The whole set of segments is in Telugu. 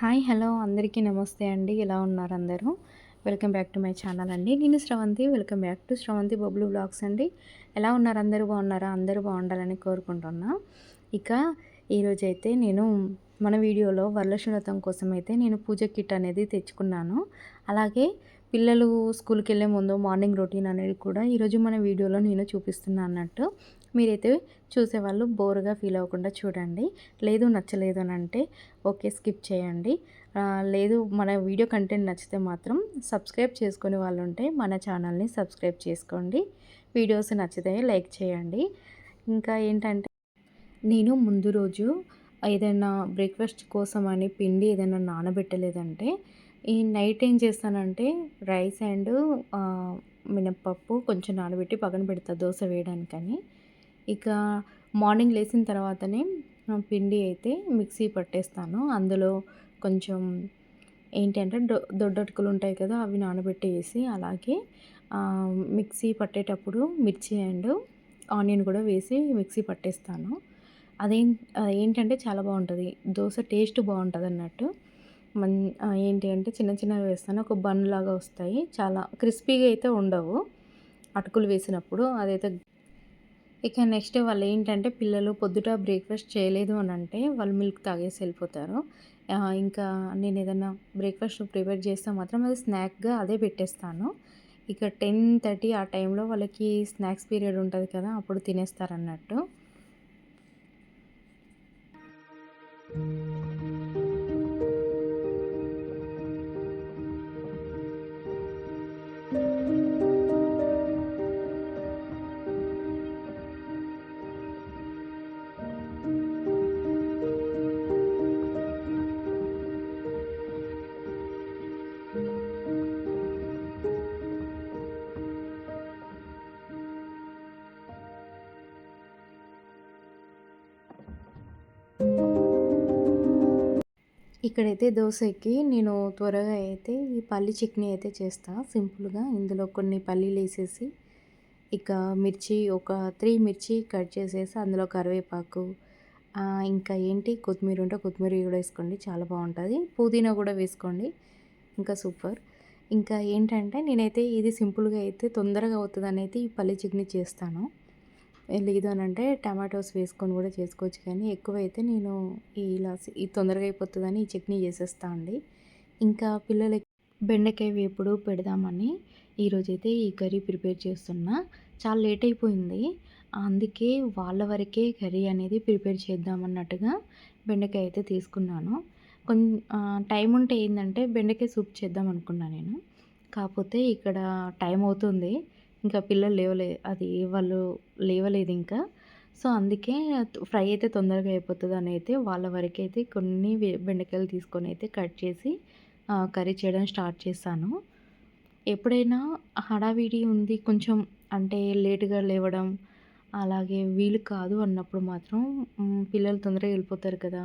హాయ్ హలో అందరికీ నమస్తే అండి. ఎలా ఉన్నారు అందరూ? Welcome back to my channel అండి. నేను Sravanthi. Welcome back to Sravanthi Bablu blogs అండి. ఎలా ఉన్నారు అందరూ? బాగున్నారా? అందరూ బాగుండాలని కోరుకుంటున్నా. ఇక ఈరోజైతే నేను మన వీడియోలో వరలక్ష్మి వ్రతం కోసం అయితే నేను పూజ కిట్ అనేది తెచ్చుకున్నాను. అలాగే పిల్లలు స్కూల్కి వెళ్ళే ముందు మార్నింగ్ రొటీన్ అనేది కూడా ఈరోజు మన వీడియోలో నేను చూపిస్తున్నాను అన్నట్టు. మీరైతే చూసేవాళ్ళు బోర్గా ఫీల్ అవ్వకుండా చూడండి. లేదు నచ్చలేదు అని అంటే ఓకే స్కిప్ చేయండి. లేదు మన వీడియో కంటెంట్ నచ్చితే మాత్రం సబ్స్క్రైబ్ చేసుకునే వాళ్ళు ఉంటే మన ఛానల్ని సబ్స్క్రైబ్ చేసుకోండి. వీడియోస్ నచ్చితే లైక్ చేయండి. ఇంకా ఏంటంటే నేను ముందు రోజు ఏదైనా బ్రేక్ఫాస్ట్ కోసం అని పిండి ఏదైనా నానబెట్టలేదంటే ఈ నైట్ ఏం చేస్తానంటే రైస్ అండ్ మినప్పప్పు కొంచెం నానబెట్టి పక్కన పెడతా దోశ వేయడానికని. ఇక మార్నింగ్ లేచిన తర్వాతనే పిండి అయితే మిక్సీ పట్టేస్తాను. అందులో కొంచెం ఏంటంటే దొ దొడ్డటుకులు ఉంటాయి కదా అవి నానబెట్టేసి అలాగే మిక్సీ పట్టేటప్పుడు మిర్చి అండ్ ఆనియన్ కూడా వేసి మిక్సీ పట్టేస్తాను. అదేం ఏంటంటే చాలా బాగుంటుంది. దోశ టేస్ట్ బాగుంటుంది అన్నట్టు మన్ ఏంటి అంటే చిన్న చిన్నవి వేస్తాను. ఒక బన్ లాగా వస్తాయి. చాలా క్రిస్పీగా అయితే ఉండవు. అటుకులు వేసినప్పుడు అదైతే ఇక నెక్స్ట్ వాళ్ళు ఏంటంటే పిల్లలు పొద్దుట బ్రేక్ఫాస్ట్ చేయలేదు అని అంటే వాళ్ళు మిల్క్ తాగేసి వెళ్ళిపోతారు. ఇంకా నేను ఏదైనా బ్రేక్ఫాస్ట్ ప్రిపేర్ చేస్తే మాత్రం అది స్నాక్గా అదే పెట్టేస్తాను. ఇక టెన్ థర్టీ ఆ టైంలో వాళ్ళకి స్నాక్స్ పీరియడ్ ఉంటుంది కదా అప్పుడు తినేస్తారు ఇక్కడైతే దోశకి నేను త్వరగా అయితే ఈ పల్లి చట్నీ అయితే చేస్తాను సింపుల్గా ఇందులో కొన్ని పల్లీలు వేసేసి ఇక మిర్చి ఒక త్రీ మిర్చి కట్ చేసేసి అందులో కరివేపాకు ఇంకా ఏంటి కొత్తిమీర ఉంటే కొత్తిమీర కూడా వేసుకోండి చాలా బాగుంటుంది. పుదీనా కూడా వేసుకోండి ఇంకా సూపర్. ఇంకా ఏంటంటే నేనైతే ఇది సింపుల్గా అయితే తొందరగా అవుతుంది అయితే ఈ పల్లి చట్నీ చేస్తాను. లేదు అని అంటే టమాటోస్ వేసుకొని కూడా చేసుకోవచ్చు కానీ ఎక్కువైతే నేను ఇలా ఈ తొందరగా అయిపోతుందని ఈ చట్నీ చేసేస్తా అండి. ఇంకా పిల్లలకి బెండకాయ వేపుడు పెడదామని ఈరోజైతే ఈ కర్రీ ప్రిపేర్ చేస్తున్నా. చాలా లేట్ అయిపోయింది. అందుకే వాళ్ళ వరకే కర్రీ అనేది ప్రిపేర్ చేద్దామన్నట్టుగా బెండకాయ అయితే తీసుకున్నాను. కొన్ టైం ఉంటే ఏంటంటే బెండకాయ సూప్ చేద్దాం అనుకున్నాను నేను. కాకపోతే ఇక్కడ టైం అవుతుంది. ఇంకా పిల్లలు లేవలే అది వాళ్ళు లేవలేదు ఇంకా. సో అందుకే ఫ్రై అయితే తొందరగా అయిపోతుంది అని అయితే వాళ్ళ వరకు అయితే కొన్ని బెండకాయలు తీసుకొని అయితే కట్ చేసి కర్రీ చేయడం స్టార్ట్ చేశాను. ఎప్పుడైనా హడావిడి ఉంది కొంచెం అంటే లేటుగా లేవడం అలాగే వీలు కాదు అన్నప్పుడు మాత్రం పిల్లలు తొందరగా వెళ్ళిపోతారు కదా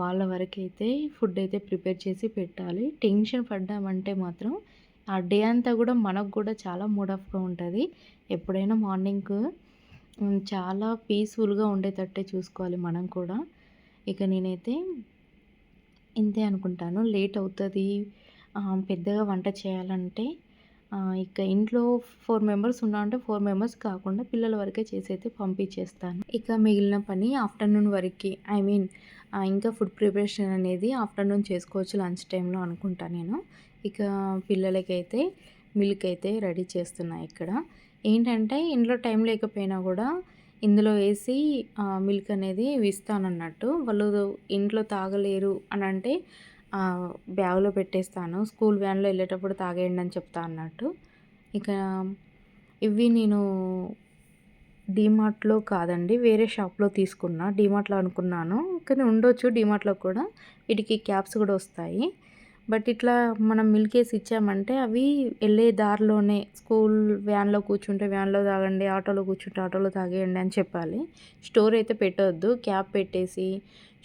వాళ్ళ వరకు అయితే ఫుడ్ అయితే ప్రిపేర్ చేసి పెట్టాలి. టెన్షన్ పడ్డామంటే మాత్రం ఆ డే అంతా కూడా మనకు కూడా చాలా మూడ్ ఆఫ్గా ఉంటుంది. ఎప్పుడైనా మార్నింగ్ చాలా పీస్ఫుల్గా ఉండేటట్టే చూసుకోవాలి మనం కూడా. ఇక నేనైతే ఇంతే అనుకుంటాను. లేట్ అవుతుంది. పెద్దగా వంట చేయాలంటే ఇక ఇంట్లో ఫోర్ మెంబర్స్ ఉన్నా అంటే ఫోర్ మెంబర్స్ కాకుండా పిల్లల వరకే చేసి అయితే పంపించేస్తాను. ఇక మిగిలిన పని ఆఫ్టర్నూన్ వరకు. ఐ మీన్ ఇంకా ఫుడ్ ప్రిపరేషన్ అనేది ఆఫ్టర్నూన్ చేసుకోవచ్చు లంచ్ టైంలో అనుకుంటా నేను. ఇక పిల్లలకైతే మిల్క్ అయితే రెడీ చేస్తున్నా ఇక్కడ. ఏంటంటే ఇంట్లో టైం లేకపోయినా కూడా ఇందులో వేసి మిల్క్ అనేది ఇస్తానన్నట్టు వాళ్ళు ఇంట్లో తాగలేరు అని అంటే బ్యాగ్లో పెట్టేస్తాను. స్కూల్ వ్యాన్లో వెళ్ళేటప్పుడు తాగేయండి అని చెప్తా అన్నట్టు. ఇక ఇవి నేను డీమార్ట్లో కాదండి వేరే షాప్లో తీసుకున్నా. డీమార్ట్లో అనుకున్నాను. కానీ ఉండొచ్చు డీమార్ట్లో కూడా. వీటికి క్యాప్స్ కూడా వస్తాయి. బట్ ఇట్లా మనం మిల్క్ వేసి ఇచ్చామంటే అవి వెళ్ళే దారిలోనే స్కూల్ వ్యాన్లో కూర్చుంటే వ్యాన్లో తాగండి ఆటోలో కూర్చుంటే ఆటోలో తాగేయండి అని చెప్పాలి. స్టోర్ అయితే పెట్టవద్దు క్యాప్ పెట్టేసి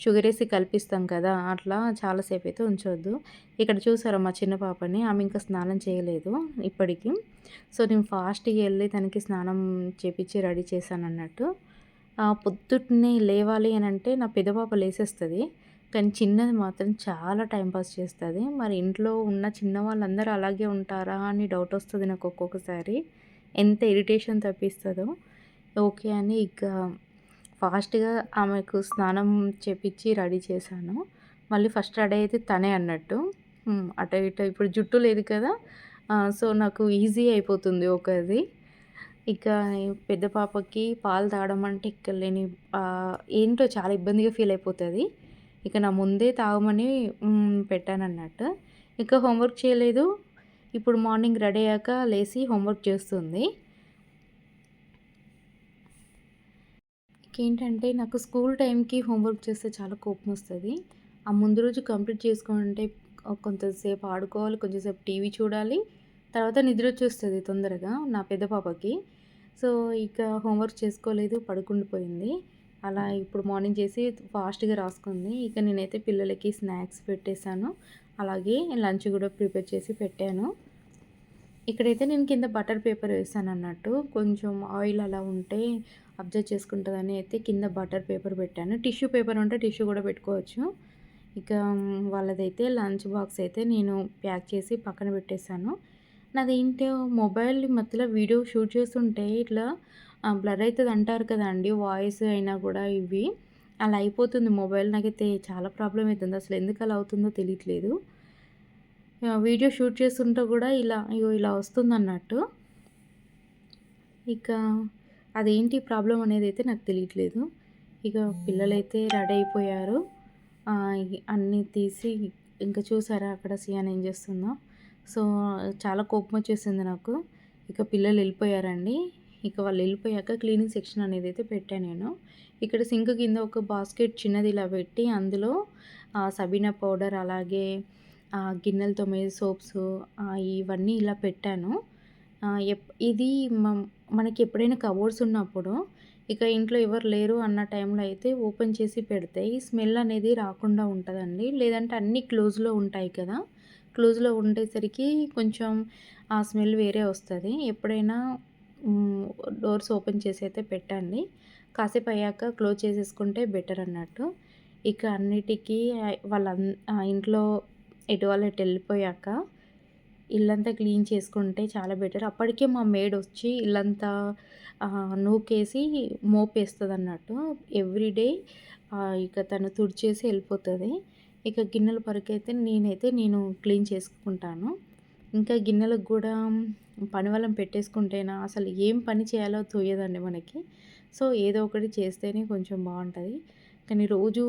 షుగర్ వేసి కల్పిస్తాం కదా అట్లా చాలాసేపు అయితే ఉంచవద్దు ఇక్కడ చూసారా మా చిన్న పాపని ఆమె ఇంకా స్నానం చేయలేదు ఇప్పటికి. సో నేను ఫాస్ట్గా వెళ్ళి తనకి స్నానం చేపించి రెడీ చేశాను అన్నట్టు పొద్దున్నే లేవాలి అని అంటే నా పెద్ద పాప లేసేస్తుంది. కానీ చిన్నది మాత్రం చాలా టైంపాస్ చేస్తుంది మరి ఇంట్లో ఉన్న చిన్న వాళ్ళందరూ అలాగే ఉంటారా అని డౌట్ వస్తుంది నాకు ఒక్కొక్కసారి. ఎంత ఇరిటేషన్ తప్పిస్తుందో ఓకే అని ఇక ఫాస్ట్‌గా ఆమెకు స్నానం చేపిచ్చి రెడీ చేశాను. మళ్ళీ ఫస్ట్ రెడీ అయితే తనే అన్నట్టు. అటు ఇటు ఇప్పుడు జుట్టు లేదు కదా! సో, నాకు ఈజీ అయిపోతుంది ఒకది. ఇక పెద్ద పాపకి పాలు తాగడం అంటే ఇక్కడ లేని ఏంటో చాలా ఇబ్బందిగా ఫీల్ అయిపోతుంది ఇక నా ముందే తాగమని పెట్టానన్నట్టు. ఇక హోంవర్క్ చేయలేదు. ఇప్పుడు మార్నింగ్ రెడీ అయ్యాక లేచి హోంవర్క్ చేస్తుంది. ఇంకేంటంటే నాకు స్కూల్ టైంకి హోంవర్క్ చేస్తే చాలా కోపం వస్తుంది ఆ ముందు రోజు కంప్లీట్ చేసుకోవాలంటే కొంతసేపు ఆడుకోవాలి, కొంచెంసేపు టీవీ చూడాలి. తర్వాత నిద్ర వచ్చేస్తుంది తొందరగా నా పెద్ద పాపకి. సో, ఇక హోంవర్క్ చేసుకోలేదు పడుకుండిపోయింది. అలా ఇప్పుడు మార్నింగ్ చేసి ఫాస్ట్‌గా రాసుకుంది. ఇక నేనైతే పిల్లలకి స్నాక్స్ పెట్టేశాను అలాగే లంచ్ కూడా ప్రిపేర్ చేసి పెట్టాను. ఇక్కడైతే నేను కింద బటర్ పేపర్ వేసాను అన్నట్టు కొంచెం ఆయిల్ అలా ఉంటే అబ్జర్వ్ చేసుకుంటుందని అయితే కింద బటర్ పేపర్ పెట్టాను. టిష్యూ పేపర్ ఉంటే టిష్యూ కూడా పెట్టుకోవచ్చు. ఇక వాళ్ళదైతే లంచ్ బాక్స్ అయితే నేను ప్యాక్ చేసి పక్కన పెట్టేసాను. నాదేంటో మొబైల్ మధ్యలో వీడియో షూట్ చేస్తుంటే ఇట్లా బ్లర్ అవుతుంది అంటారు కదండి వాయిస్ అయినా కూడా ఇవి. అలా అయిపోతుంది మొబైల్. నాకైతే చాలా ప్రాబ్లమ్ అవుతుంది అసలు ఎందుకు అలా అవుతుందో తెలియట్లేదు. వీడియో షూట్ చేస్తుంటే కూడా ఇలా ఇగో ఇలా వస్తుందన్నట్టు. ఇక అదేంటి అనేది అయితే నాకు తెలియట్లేదు. ఇక పిల్లలైతే రెడీ అయిపోయారు. అన్నీ తీసి ఇంకా చూసారా అక్కడ సియాన్ ఏం చేస్తుందో. సో, చాలా కోపమొచ్చేసింది నాకు. ఇక పిల్లలు వెళ్ళిపోయారండి ఇక వాళ్ళు వెళ్ళిపోయాక క్లీనింగ్ సెక్షన్ అనేది అయితే పెట్టాను నేను. ఇక్కడ సింక్ కింద ఒక బాస్కెట్ చిన్నది ఇలా పెట్టి అందులో సబీనా పౌడర్ అలాగే గిన్నెలు తోమే సోప్స్ ఇవన్నీ ఇలా పెట్టాను. ఎప్ ఇది మనకి ఎప్పుడైనా కబోర్డ్స్ ఉన్నప్పుడు ఇక ఇంట్లో ఎవరు లేరు అన్న టైంలో అయితే ఓపెన్ చేసి పెడితే ఈ స్మెల్ అనేది రాకుండా ఉంటదండి. లేదంటే అన్నీ క్లోజ్‌లో ఉంటాయి కదా! క్లోజ్‌లో ఉండేసరికి కొంచెం ఆ స్మెల్ వేరే వస్తుంది ఎప్పుడైనా డోర్స్ ఓపెన్ చేసి అయితే పెట్టండి. కాసేపు అయ్యాక క్లోజ్ చేసేసుకుంటే బెటర్ అన్నట్టు. ఇక అన్నిటికీ వాళ్ళ ఇంట్లో ఎటు వాళ్ళు ఇల్లంతా క్లీన్ చేసుకుంటే చాలా బెటర్. అప్పటికే మా మేడ్ వచ్చి ఇల్లంతా నూకేసి మోపేస్తుంది అన్నట్టు ఎవ్రీడే ఇక తను తుడిచేసి వెళ్ళిపోతుంది ఇక గిన్నెల వరకైతే నేనైతే నేను క్లీన్ చేసుకుంటాను. ఇంకా గిన్నెలకు కూడా పని వాళ్ళని పెట్టేసుకుంటేనా అసలు ఏం పని చేయాలో తోయదండి మనకి. సో, ఏదో ఒకటి చేస్తేనే కొంచెం బాగుంటుంది కానీ రోజూ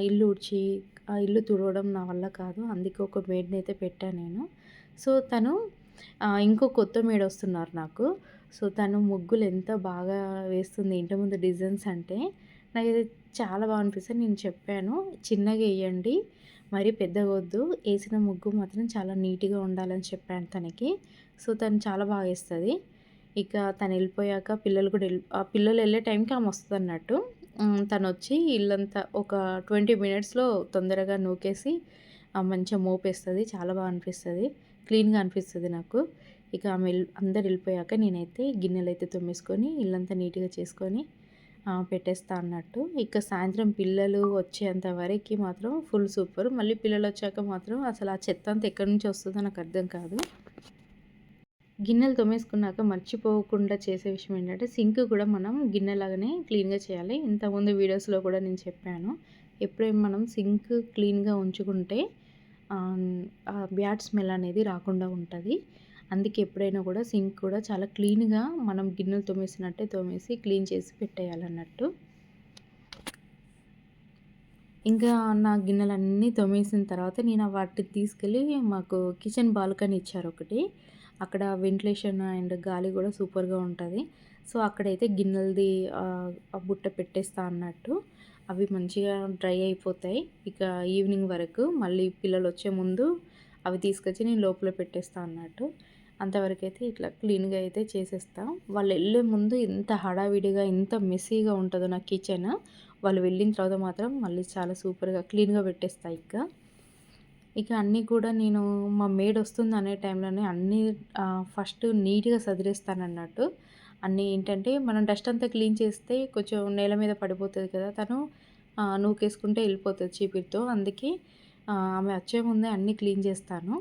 ఇల్లు ఉడిచి ఆ ఇల్లు తుడవడం నా వల్ల కాదు. అందుకే ఒక మేడని అయితే పెట్టాను నేను. సో, తను ఇంకో కొత్త మేడ్ వస్తున్నారు నాకు. సో, తను ముగ్గులు ఎంత బాగా వేస్తుంది ఇంటి ముందు డిజైన్స్ అంటే నాకైతే చాలా బాగా అనిపిస్తుంది నేను చెప్పాను చిన్నగా వేయండి మరీ పెద్దగొద్దు. వేసిన ముగ్గు మాత్రం చాలా నీట్‌గా ఉండాలని చెప్పాను తనకి. సో, తను చాలా బాగా వేస్తుంది ఇక తను వెళ్ళిపోయాక పిల్లలు కూడా వెళ్ళి ఆ పిల్లలు వెళ్ళే టైంకి ఆమె వస్తుంది అన్నట్టు తను వచ్చి ఇల్లంతా ఒక 20 మినిట్స్‌లో తొందరగా నూకేసి మంచిగా మోపేస్తుంది చాలా బాగా అనిపిస్తుంది క్లీన్‌గా అనిపిస్తుంది నాకు. ఇక ఆమె అందరు వెళ్ళిపోయాక నేనైతే నేనైతే అయితే తోమేసుకొని ఇల్లంతా నీట్‌గా చేసుకొని పెట్టేస్తా అన్నట్టు. ఇక సాయంత్రం పిల్లలు వచ్చేంత వరకి మాత్రం ఫుల్ సూపర్. మళ్ళీ పిల్లలు వచ్చాక మాత్రం అసలు ఆ చెత్త అంతా ఎక్కడి నుంచి వస్తుందో నాకు అర్థం కాదు. గిన్నెలు తోమేసుకున్నాక మర్చిపోకుండా చేసే విషయం ఏంటంటే సింక్ కూడా మనం గిన్నెలాగానే క్లీన్‌గా చేయాలి. ఇంతకుముందు వీడియోస్‌లో కూడా నేను చెప్పాను. ఎప్పుడైనా మనం సింక్ క్లీన్‌గా ఉంచుకుంటే ఆ బ్యాడ్ స్మెల్ అనేది రాకుండా ఉంటుంది అందుకే ఎప్పుడైనా కూడా సింక్ కూడా చాలా క్లీన్‌గా మనం గిన్నెలు తోమేసినట్టే తోమేసి క్లీన్ చేసి పెట్టేయాలన్నట్టు. ఇంకా నా గిన్నెలన్నీ తోమేసిన తర్వాత నేను వాటిని తీసుకెళ్ళి మాకు కిచెన్ బాల్కనీ ఇచ్చారొకటి. అక్కడ వెంటిలేషన్ అండ్ గాలి కూడా సూపర్‌గా ఉంటుంది సో, అక్కడైతే గిన్నెలది ఆ బుట్ట పెట్టేస్తా అన్నట్టు. అవి మంచిగా డ్రై అయిపోతాయి. ఇక ఈవినింగ్ వరకు మళ్ళీ పిల్లలు వచ్చే ముందు అవి తీసుకొచ్చి నేను లోపల పెట్టేస్తా అన్నట్టు. అంతవరకైతే ఇట్లా క్లీన్‌గా అయితే చేసేస్తాను వాళ్ళు వెళ్ళే ముందు ఎంత హడావిడిగా, ఎంత మెస్సీగా ఉంటుందో నా కిచెన్. వాళ్ళు వెళ్ళిన తర్వాత మాత్రం మళ్ళీ చాలా సూపర్‌గా క్లీన్‌గా పెట్టేస్తాయి ఇక. ఇక అన్నీ కూడా నేను మా మేడొస్తుంది అనే టైంలోనే అన్నీ ఫస్ట్ నీట్‌గా సదిరేస్తానన్నట్టు. అన్నీ ఏంటంటే మనం డస్ట్ అంతా క్లీన్ చేస్తే కొంచెం నేల మీద పడిపోతుంది కదా! తను నూకేసుకుంటే వెళ్ళిపోతుంది చీపిరితో అందుకే ఆమె వచ్చే ముందే అన్నీ క్లీన్ చేస్తాను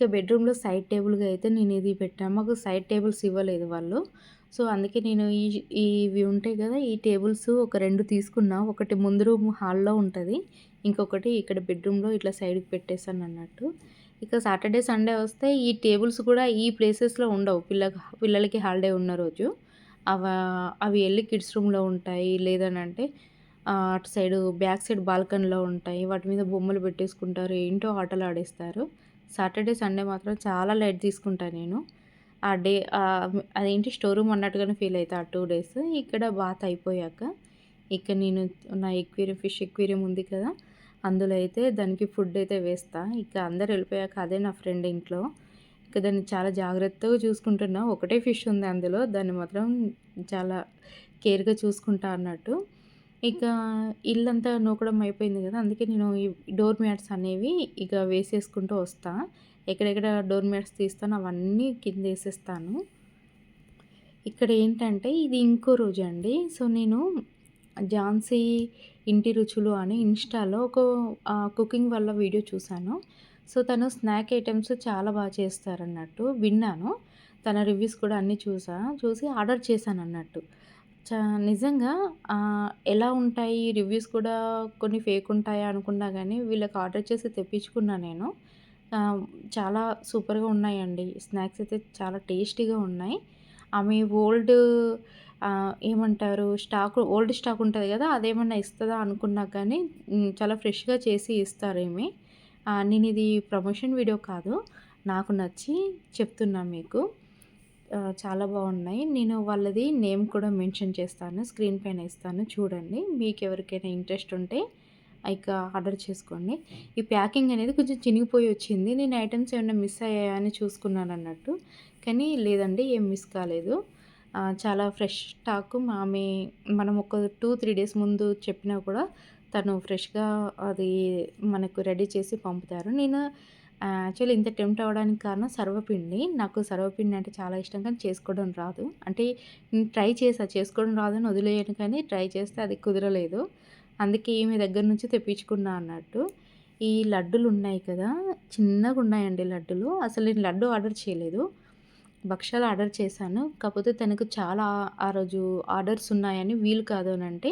ఇక బెడ్రూమ్లో సైడ్ టేబుల్గా అయితే నేను ఇది పెట్టాను. మాకు సైడ్ టేబుల్స్ ఇవ్వలేదు వాళ్ళు. సో అందుకే నేను ఈ ఇవి ఉంటాయి కదా ఈ టేబుల్స్ ఒక రెండు తీసుకున్నా. ఒకటి ముందు రూమ్ హాల్లో ఉంటుంది. ఇంకొకటి ఇక్కడ బెడ్రూమ్లో ఇట్లా సైడ్కి పెట్టేశాను అన్నట్టు. ఇక సాటర్డే సండే వస్తే ఈ టేబుల్స్ కూడా ఈ ప్లేసెస్లో ఉండవు. పిల్ల పిల్లలకి హాలిడే ఉన్న రోజు. అవి అవి వెళ్ళి కిడ్స్ రూమ్లో ఉంటాయి. లేదనంటే అటు సైడ్ బ్యాక్ సైడ్ బాల్కనీలో ఉంటాయి. వాటి మీద బొమ్మలు పెట్టేసుకుంటారు. ఏంటో ఆటలు ఆడేస్తారు. సాటర్డే సండే మాత్రం చాలా లైట్ తీసుకుంటాను నేను. ఆ డే అదేంటి స్టోర్ రూమ్ అన్నట్టుగానే ఫీల్ అవుతా ఆ టూ డేస్. ఇక్కడ బాత్ అయిపోయాక ఇక్కడ నేను నా ఎక్వేరియం ఫిష్ ఎక్వేరియం ఉంది కదా అందులో అయితే దానికి ఫుడ్ అయితే వేస్తా. ఇక అందరు వెళ్ళిపోయాక అదే నా ఫ్రెండ్ ఇంట్లో. ఇక దాన్ని చాలా జాగ్రత్తగా చూసుకుంటున్నా. ఒకటే ఫిష్ ఉంది అందులో. దాన్ని మాత్రం చాలా కేర్గా చూసుకుంటా అన్నట్టు. ఇక ఇల్లంతా నూకడం అయిపోయింది కదా అందుకే నేను ఈ డోర్ మ్యాట్స్ అనేవి ఇక వేసేసుకుంటూ వస్తా. ఎక్కడెక్కడ డోర్ మ్యాట్స్ తీస్తాను అవన్నీ కింద వేసేస్తాను. ఇక్కడ ఏంటంటే ఇది ఇంకో రోజు అండి. సో నేను ఝాన్సీ ఇంటి రుచులు అని ఇన్స్టాలో ఒక కుకింగ్ వల్ల వీడియో చూశాను. సో తను స్నాక్ ఐటమ్స్ చాలా బాగా చేస్తారన్నట్టు విన్నాను. తన రివ్యూస్ కూడా అన్నీ చూసా చూసి ఆర్డర్ చేశాను అన్నట్టు చా నిజంగా ఎలా ఉంటాయి? రివ్యూస్ కూడా కొన్ని ఫేక్ ఉంటాయా అనుకున్నా కానీ వీళ్ళకి ఆర్డర్ చేసి తెప్పించుకున్నా నేను. చాలా సూపర్గా ఉన్నాయండి. స్నాక్స్ అయితే చాలా టేస్టీగా ఉన్నాయి. ఆమె ఓల్డ్ ఏమంటారు? స్టాక్ ఓల్డ్ స్టాక్ ఉంటుంది కదా అదేమన్నా ఇస్తుందా అనుకున్నా కానీ చాలా ఫ్రెష్గా చేసి ఇస్తారేమి నేను ఇది ప్రమోషన్ వీడియో కాదు. నాకు నచ్చి చెప్తున్నా మీకు. చాలా బాగున్నాయి. నేను వాళ్ళది నేమ్ కూడా మెన్షన్ చేస్తాను. స్క్రీన్ పైన ఇస్తాను. చూడండి. మీకు ఎవరికైనా ఇంట్రెస్ట్ ఉంటే ఇక ఆర్డర్ చేసుకోండి. ఈ ప్యాకింగ్ అనేది కొంచెం చినిగిపోయి వచ్చింది. నేను ఐటమ్స్ ఏమైనా మిస్ అయ్యాయని చూసుకున్నాను అన్నట్టు. కానీ లేదండి ఏం మిస్ కాలేదు. చాలా ఫ్రెష్ స్టాక్. ఆమె మనం ఒక టూ త్రీ డేస్ ముందు చెప్పినా కూడా తను ఫ్రెష్గా అది మనకు రెడీ చేసి పంపుతారు. నేను యాక్చువల్లీ ఇంత టెంప్ట్ అవ్వడానికి కారణం సర్వపిండి. నాకు సర్వపిండి అంటే చాలా ఇష్టం కానీ చేసుకోవడం రాదు. అంటే ట్రై చేసా చేసుకోవడం రాదు అని వదిలేయను కానీ ట్రై చేస్తే అది కుదరలేదు. అందుకే ఈమె దగ్గర నుంచి తెప్పించుకున్నా అన్నట్టు. ఈ లడ్డులు ఉన్నాయి కదా చిన్నగా ఉన్నాయండి లడ్డులు. అసలు నేను లడ్డు ఆర్డర్ చేయలేదు. భక్ష్యాలు ఆర్డర్ చేశాను. కాకపోతే తనకు చాలా ఆ రోజు ఆర్డర్స్ ఉన్నాయని వీలు కాదు అని అంటే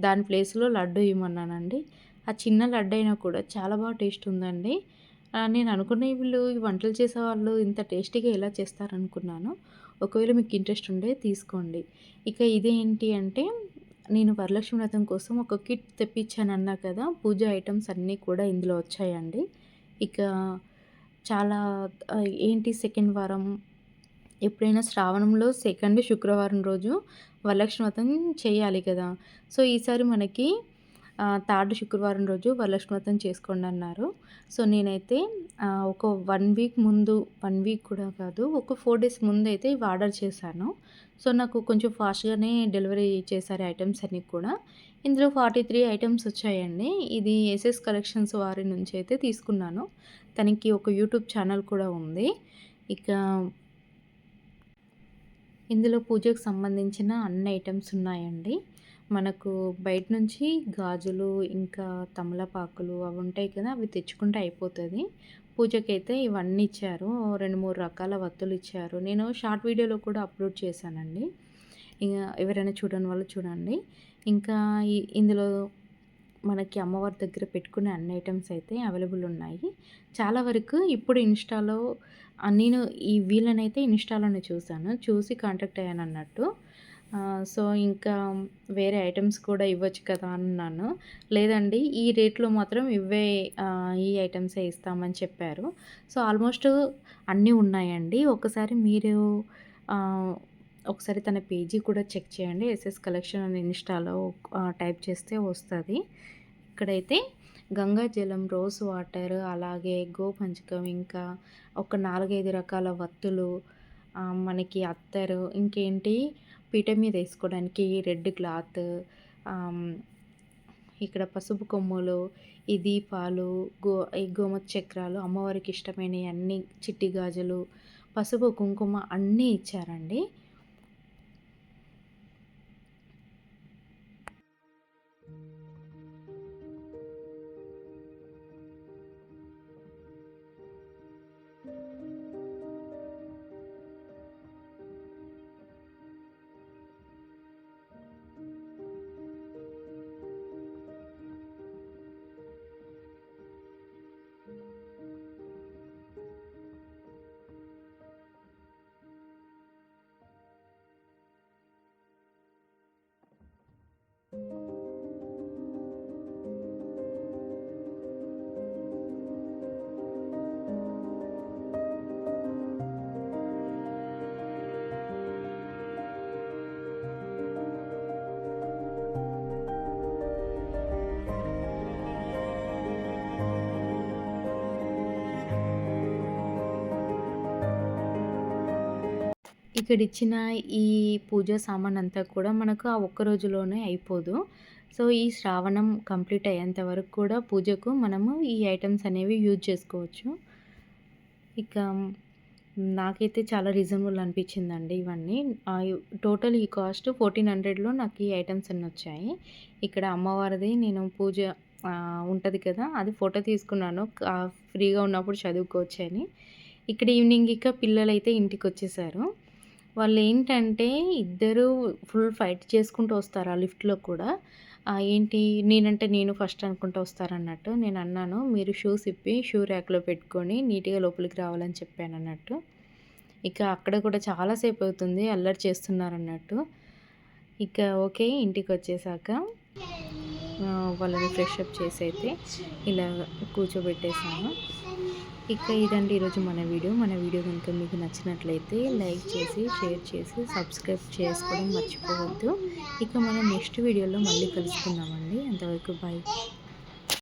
దాని ప్లేస్లో లడ్డు ఇవ్వమన్నానండి. ఆ చిన్న లడ్డు అయినా కూడా చాలా బాగా టేస్ట్ ఉందండి. నేను అనుకున్న వీళ్ళు ఈ వంటలు చేసేవాళ్ళు ఇంత టేస్టీగా ఎలా చేస్తారనుకున్నాను. ఒకవేళ మీకు ఇంట్రెస్ట్ ఉండే తీసుకోండి. ఇక ఇదేంటి అంటే నేను వరలక్ష్మి వ్రతం కోసం ఒక కిట్ తెప్పించాను అన్నా కదా పూజ ఐటమ్స్ అన్నీ కూడా ఇందులో వచ్చాయండి. ఇక చాలా ఏంటి సెకండ్ వారం? ఎప్పుడైనా శ్రావణంలో సెకండ్ శుక్రవారం రోజు వరలక్ష్మి వ్రతం చేయాలి కదా. సో ఈసారి మనకి థర్డ్ శుక్రవారం రోజు వరలక్ష్మతం చేసుకోండి అన్నారు. సో నేనైతే ఒక వన్ వీక్ ముందు వన్ వీక్ కూడా కాదు ఒక ఫోర్ డేస్ ముందు అయితే ఇవి ఆర్డర్ చేశాను. సో నాకు కొంచెం ఫాస్ట్గానే డెలివరీ చేశారు ఐటమ్స్ అన్నీ కూడా. ఇందులో ఫార్టీ త్రీ ఐటమ్స్ వచ్చాయండి. ఇది ఎస్ఎస్ కలెక్షన్స్ వారి నుంచి అయితే తీసుకున్నాను. తనకి ఒక యూట్యూబ్ ఛానల్ కూడా ఉంది. ఇక ఇందులో పూజకు సంబంధించిన అన్ని ఐటమ్స్ ఉన్నాయండి. మనకు బయట నుంచి గాజులు ఇంకా తమలపాకులు అవి ఉంటాయి కదా అవి తెచ్చుకుంటే అయిపోతుంది. పూజకైతే ఇవన్నీ ఇచ్చారు. రెండు మూడు రకాల వత్తులు ఇచ్చారు. నేను షార్ట్ వీడియోలో కూడా అప్లోడ్ చేశానండి. ఇంకా ఎవరైనా చూడని వాళ్ళు చూడండి. ఇంకా ఇందులో మనకి అమ్మవారి దగ్గర పెట్టుకునే అన్ని ఐటమ్స్ అయితే అవైలబుల్ ఉన్నాయి. చాలా వరకు ఇప్పుడు ఇన్స్టాలో నేను ఈ వీళ్ళనైతే ఇన్స్టాలోనే చూశాను. చూసి కాంటాక్ట్ అయ్యాను అన్నట్టు సో ఇంకా వేరే ఐటమ్స్ కూడా ఇవ్వచ్చు కదా అన్నాను. లేదండి ఈ రేట్లో మాత్రం ఇవే ఈ ఐటమ్సే ఇస్తామని చెప్పారు. సో ఆల్మోస్ట్ అన్నీ ఉన్నాయండి. ఒకసారి మీరు ఒకసారి తన పేజీ కూడా చెక్ చేయండి. ఎస్ఎస్ కలెక్షన్ అని ఇన్స్టాలో టైప్ చేస్తే వస్తుంది. ఇక్కడైతే గంగా జలం రోజ్ వాటర్ అలాగే గోపంచకం ఇంకా ఒక నాలుగైదు రకాల వత్తులు మనకి అత్తరు ఇంకేంటి? పీట మీద వేసుకోవడానికి రెడ్ క్లాత్ ఇక్కడ పసుపు కొమ్ములు ఈ దీపాలు గో ఈ గోమతి చక్రాలు అమ్మవారికి ఇష్టమైనవి అన్ని చిట్టి గాజులు పసుపు కుంకుమ అన్నీ ఇచ్చారండి. ఇక్కడ ఇచ్చిన ఈ పూజ సామాన్ అంతా కూడా మనకు ఆ ఒక్క రోజులోనే అయిపోదు. సో ఈ శ్రావణం కంప్లీట్ అయ్యేంత వరకు కూడా పూజకు మనము ఈ ఐటమ్స్ అనేవి యూజ్ చేసుకోవచ్చు. ఇక నాకైతే చాలా రీజనబుల్ అనిపించిందండి ఇవన్నీ. టోటల్ ఈ కాస్ట్ ఫోర్టీన్ హండ్రెడ్లో నాకు ఈ ఐటమ్స్ అన్నీ వచ్చాయి. ఇక్కడ అమ్మవారిది నేను పూజ ఉంటుంది కదా అది ఫోటో తీసుకున్నాను. ఫ్రీగా ఉన్నప్పుడు చదువుకోవచ్చు అని ఇక్కడ ఈవినింగ్ ఇక పిల్లలు అయితే ఇంటికి వచ్చేసారు వాళ్ళు ఏంటంటే ఇద్దరు ఫుల్ ఫైట్ చేసుకుంటూ వస్తారు ఆ లిఫ్ట్లో కూడా. ఏంటి నేనంటే నేను ఫస్ట్ అనుకుంటూ వస్తారన్నట్టు నేను అన్నాను మీరు షూస్ ఇప్పి షూ ర్యాక్లో పెట్టుకొని నీట్గా లోపలికి రావాలని చెప్పాను అన్నట్టు ఇక అక్కడ కూడా చాలాసేపు అవుతుంది అల్లరి చేస్తున్నారన్నట్టు. ఇక ఓకే ఇంటికి వచ్చేసాక వాళ్ళని ఫ్రెష్ అప్ చేసి అయితే ఇలా కూర్చోబెట్టేసాను. ఇక ఇదండి ఈరోజు మన వీడియో. మన వీడియో కనుక మీకు నచ్చినట్లయితే లైక్ చేసి షేర్ చేసి సబ్స్క్రైబ్ చేసుకోవడం మర్చిపోవద్దు. ఇక మనం నెక్స్ట్ వీడియోలో మళ్ళీ కలుసుకుందామండి. అంతవరకు బాయ్